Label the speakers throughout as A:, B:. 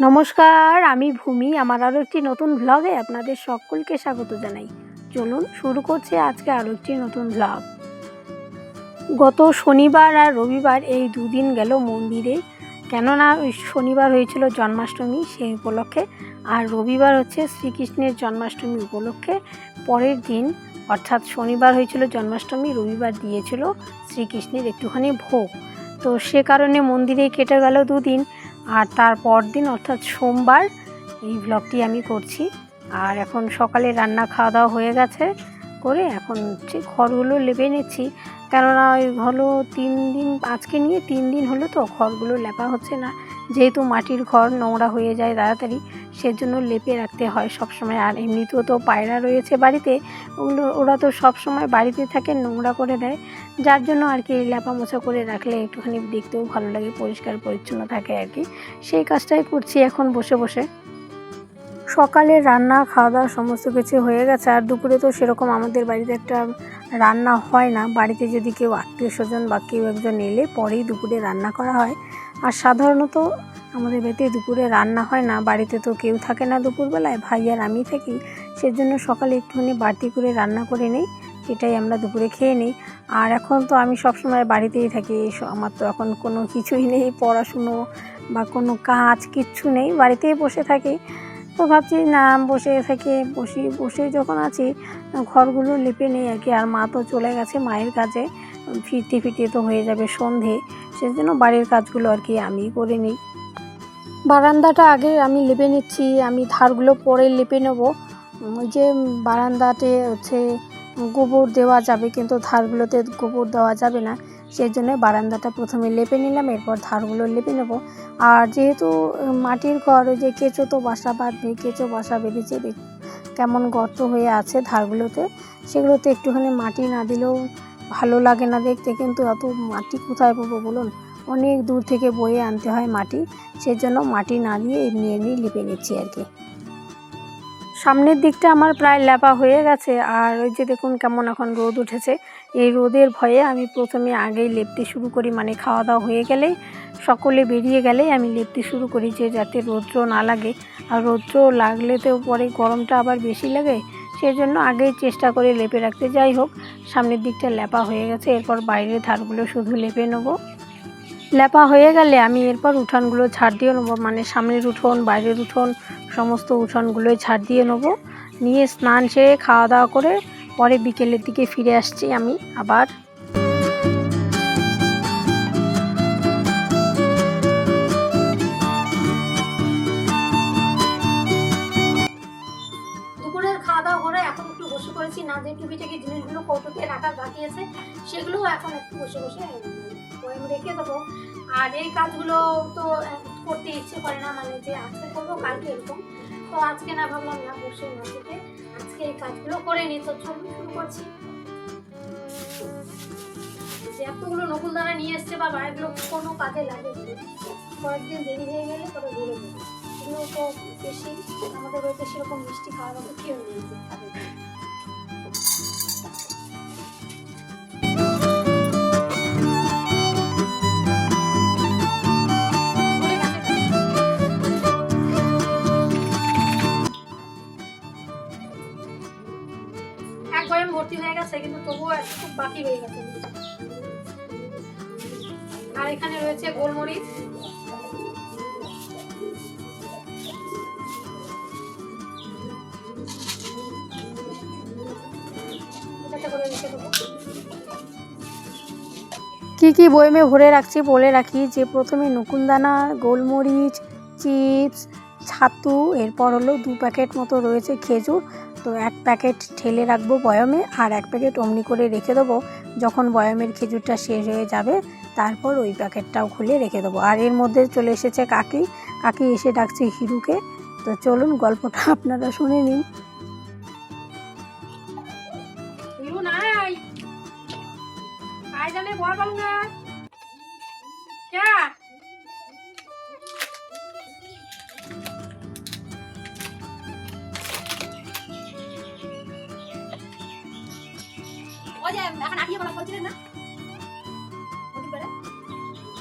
A: নমস্কার, আমি ভূমি। আমার আরও একটি নতুন ভ্লগে আপনাদের সকলকে স্বাগত জানাই। চলুন শুরু করছে আজকে আরও একটি নতুন ভ্লগ গত শনিবার আর রবিবার এই দুদিন গেল মন্দিরে। কেননা শনিবার হয়েছিল জন্মাষ্টমী সেই উপলক্ষে। আর রবিবার হচ্ছে শ্রীকৃষ্ণের জন্মাষ্টমী উপলক্ষে। পরের দিন, অর্থাৎ শনিবার হয়েছিল জন্মাষ্টমী, রবিবার দিয়েছিল শ্রীকৃষ্ণের একটুখানি ভোগ। তো সে কারণে মন্দিরেই কেটে গেল দুদিন। আর তারপর দিন অর্থাৎ সোমবার, এই ব্লগটি আমি করছি। আর এখন সকালে রান্না খাওয়া দাওয়া হয়ে গেছে। করে এখন হচ্ছে খড়গুলো লেপে নিচ্ছি। কেননা ওই হলো তিন দিন, আজকে নিয়ে তিন দিন হলো তো খড়গুলো লেপা হচ্ছে না। যেহেতু মাটির ঘর নোংরা হয়ে যায় তাড়াতাড়ি, সেজন্য লেপে রাখতে হয় সব সময় আর এমনিতেও তো পায়রা রয়েছে বাড়িতে, ওগুলো, ওরা তো সব সময় বাড়িতে থাকে, নোংরা করে দেয়। যার জন্য আর কি লেপা মোছা করে রাখলে একটুখানি দেখতেও ভালো লাগে, পরিষ্কার পরিচ্ছন্ন থাকে আর কি। সেই কাজটাই করছি এখন বসে বসে। সকালে রান্না খাওয়া দাওয়া সমস্ত কিছু হয়ে গেছে। আর দুপুরে তো সেরকম আমাদের বাড়িতে একটা রান্না হয় না। বাড়িতে যদি কেউ আত্মীয় স্বজন বা কেউ একজন এলে পরেই দুপুরে রান্না করা হয়। আর সাধারণত আমাদের বাড়িতে দুপুরে রান্না হয় না। বাড়িতে তো কেউ থাকে না দুপুরবেলায়। ভাই আর আমি থাকি। সেজন্য সকালে একটুখানি বাড়তি করে রান্না করে নিই। এটাই আমরা দুপুরে খেয়ে নিই। আর এখন তো আমি সবসময় বাড়িতেই থাকি। আমার তো এখন কোনো কিছুই নেই। পড়াশুনো বা কোনো কাজ কিচ্ছু নেই। বাড়িতেই বসে থাকি। তো ভাবছি, না, বসে থেকে, বসি, বসে যখন আছি, ঘরগুলো লেপে নেই আর কি, আর মা তো চলে গেছে মায়ের কাজে, ফিরতে ফিরতে তো হয়ে যাবে সন্ধে, সেজন্য বাড়ির কাজগুলো আর কি আমি করে নিই। বারান্দাটা আগে আমি লেপে নিচ্ছি, আমি ধারগুলো পরে লেপে নেব। ওই যে বারান্দাতে হচ্ছে গোবর দেওয়া যাবে, কিন্তু ধারগুলোতে গোবর দেওয়া যাবে না। সেই জন্য বারান্দাটা প্রথমে লেপে নিলাম, এরপর ধারগুলো লেপে নেব। আর যেহেতু মাটির ঘর, ওই যে কেঁচো তো বাসা বাঁধবে কেঁচো বাসা বেঁধেছে কেমন গর্ত হয়ে আছে ধারগুলোতে, সেগুলোতে একটুখানি মাটি না দিলেও ভালো লাগে না দেখতে, কিন্তু অত মাটি কোথায় পাবো বলুন? অনেক দূর থেকে বয়ে আনতে হয় মাটি, সেজন্য মাটি না দিয়ে এমনি এমনি লিপে নিচ্ছি আর কি। সামনের দিকটা আমার প্রায় লেপা হয়ে গেছে। আর ওই যে দেখুন কেমন এখন রোদ উঠেছে। এই রোদের ভয়ে আমি প্রথমে আগেই লেপতে শুরু করি মানে খাওয়া দাওয়া হয়ে গেলেই, সকলে বেরিয়ে গেলেই আমি লেপতে শুরু করি যে যাতে রৌদ্র না লাগে। আর রৌদ্র লাগলে তো পরে গরমটা আবার বেশি লাগে। সেই জন্য আগেই চেষ্টা করে লেপে রাখতে যাই হোক, সামনের দিকটা লেপা হয়ে গেছে, এরপর বাইরের ধারগুলো শুধু লেপে নেব। লেপা হয়ে গেলে আমি এরপর উঠানগুলো ছাড় দিয়ে নেব মানে সামনের উঠোন, বাইরের উঠোন সমস্ত উঠোনগুলোই ছাড় দিয়ে নেব। নিয়ে স্নান সেরে খাওয়া দাওয়া করে পরে বিকেলের দিকে ফিরে আসছি আমি আবার। সেগুলোও এখন একটু বসে বসে রেখে দেবো। আর এই কাজগুলো তো করতে ইচ্ছে করে না মানে যে আজকে করব, কালকে এরকম। তো আজকে না ভাবলাম না, বসে না থেকে আজকে এই কাজগুলো করে নিই। তো চলুন, শুরু করছি। যে এতগুলো নকুল দানা নিয়ে এসছে বাবা, এগুলো কোনো কাজে লাগে কয়েকদিন দেরি হয়ে গেলে পরে ভুলে যাবে এগুলো তো বেশি, আমাদের বাড়িতে সেরকম মিষ্টি খাওয়ার মতো কেউ নেই এক ভর্তি হয়ে গেছে, কিন্তু তবুও খুব বাকি হয়ে গেছে। আর এখানে রয়েছে গোলমরিচ। কী কী বয়মে ভরে রাখছি বলে রাখি, যে প্রথমে নকুলদানা, গোলমরিচ, চিপস, ছাতু, এরপর হলো দু প্যাকেট মতো রয়েছে খেজুর তো এক প্যাকেট ঠেলে রাখব বয়মে আর এক প্যাকেট অমনি করে রেখে দেবো। যখন বয়মের খেজুরটা শেষ হয়ে যাবে, তারপর ওই প্যাকেটটাও খুলে রেখে দেবো। আর এর মধ্যে চলে এসেছে কাকি। কাকি এসে ডাকছে হিরুকে। তো চলুন গল্পটা আপনারা শুনে নিন।
B: যে এখন আটিয়ে বলা না?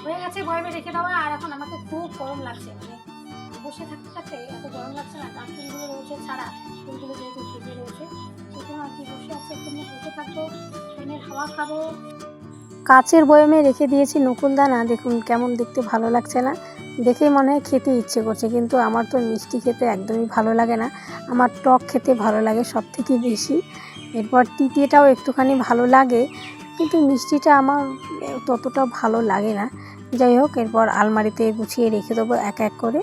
A: হয়ে গেছে বয়মে রেখে দেওয়া। আর এখন আমাকে খুব গরম লাগছে। মানে বসে থাকতে থাকতে এত গরম লাগছে না। তার ফুলগুলো রয়েছে ছাড়া। ফুলগুলো যেহেতু ভেজে রয়েছে আর কি বসে আছে, একটু বসে থাকব ট্রেনের হাওয়া খাব। কাচের বয়মে রেখে দিয়েছি নকুলদানা দেখুন, কেমন দেখতে ভালো লাগছে না। দেখেই মনে হয় খেতে ইচ্ছে করছে, কিন্তু আমার তো মিষ্টি খেতে একদমই ভালো লাগে না। আমার টক খেতে ভালো লাগে সব থেকে বেশি। এরপর তিতিটাও একটুখানি ভালো লাগে, কিন্তু মিষ্টিটা আমার ততটা ভালো লাগে না। যাই হোক, এরপর আলমারিতে গুছিয়ে রেখে দেবো এক এক করে।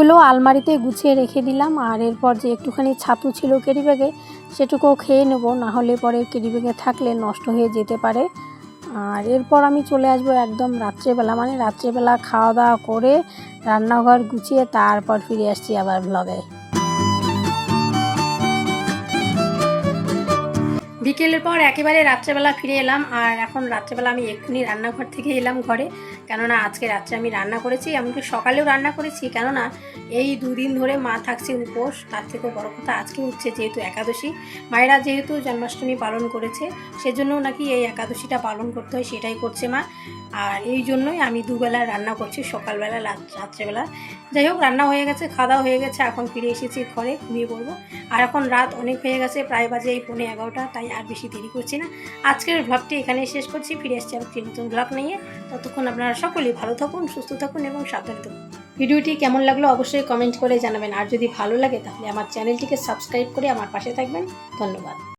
A: বয়মগুলো আলমারিতে গুছিয়ে রেখে দিলাম, আর এরপর যে একটুখানি ছাতু ছিল কেরি ব্যাগে সেটুকুও খেয়ে নেব, না হলে পরে কেরি ব্যাগে থাকলে নষ্ট হয়ে যেতে পারে। আর এরপর আমি চলে আসব একদম রাত্রেবেলা মানে রাত্রেবেলা খাওয়া দাওয়া করে রান্নাঘর গুছিয়ে তারপর ফিরে আসছি আবার ব্লগে বিকেলের পর একেবারে রাত্রেবেলা ফিরে এলাম, আর এখন রাত্রেবেলা আমি এক্ষুনি রান্নাঘর থেকে এলাম ঘরে। কেননা আজকে রাত্রে আমি রান্না করেছি, এমনকি সকালেও রান্না করেছি। কেননা এই দুদিন ধরে মা থাকছে উপোস, তার থেকেও বড় কথা আজকে হচ্ছে যেহেতু একাদশী। মায়েরা যেহেতু জন্মাষ্টমী পালন করেছে সেজন্য নাকি এই একাদশীটা পালন করতে হয়, সেটাই করছে মা। আর এই জন্যই আমি দুবেলা রান্না করছি, সকালবেলা রাত- রাত্রেবেলা। যাই হোক, রান্না হয়ে গেছে খাওয়া হয়ে গেছে, এখন ফিরে এসেছি ঘরে, ঘুমিয়ে পড়ব। আর এখন রাত অনেক হয়ে গেছে, প্রায় বাজে এই পৌনে এগারোটা, তাই আর বেশি দেরি করছি না। আজকের ব্লগটি এখানেই শেষ করছি। ফিরে আসছি আর নতুন ব্লগ নিয়ে। ততক্ষণ আপনারা সকলেই ভালো থাকুন, সুস্থ থাকুন এবং সাবধানে থাকুন। ভিডিওটি কেমন লাগল অবশ্যই কমেন্ট করে জানাবেন। আর যদি ভালো লাগে তাহলে আমার চ্যানেলটিকে সাবস্ক্রাইব করে আমার পাশে থাকবেন। ধন্যবাদ।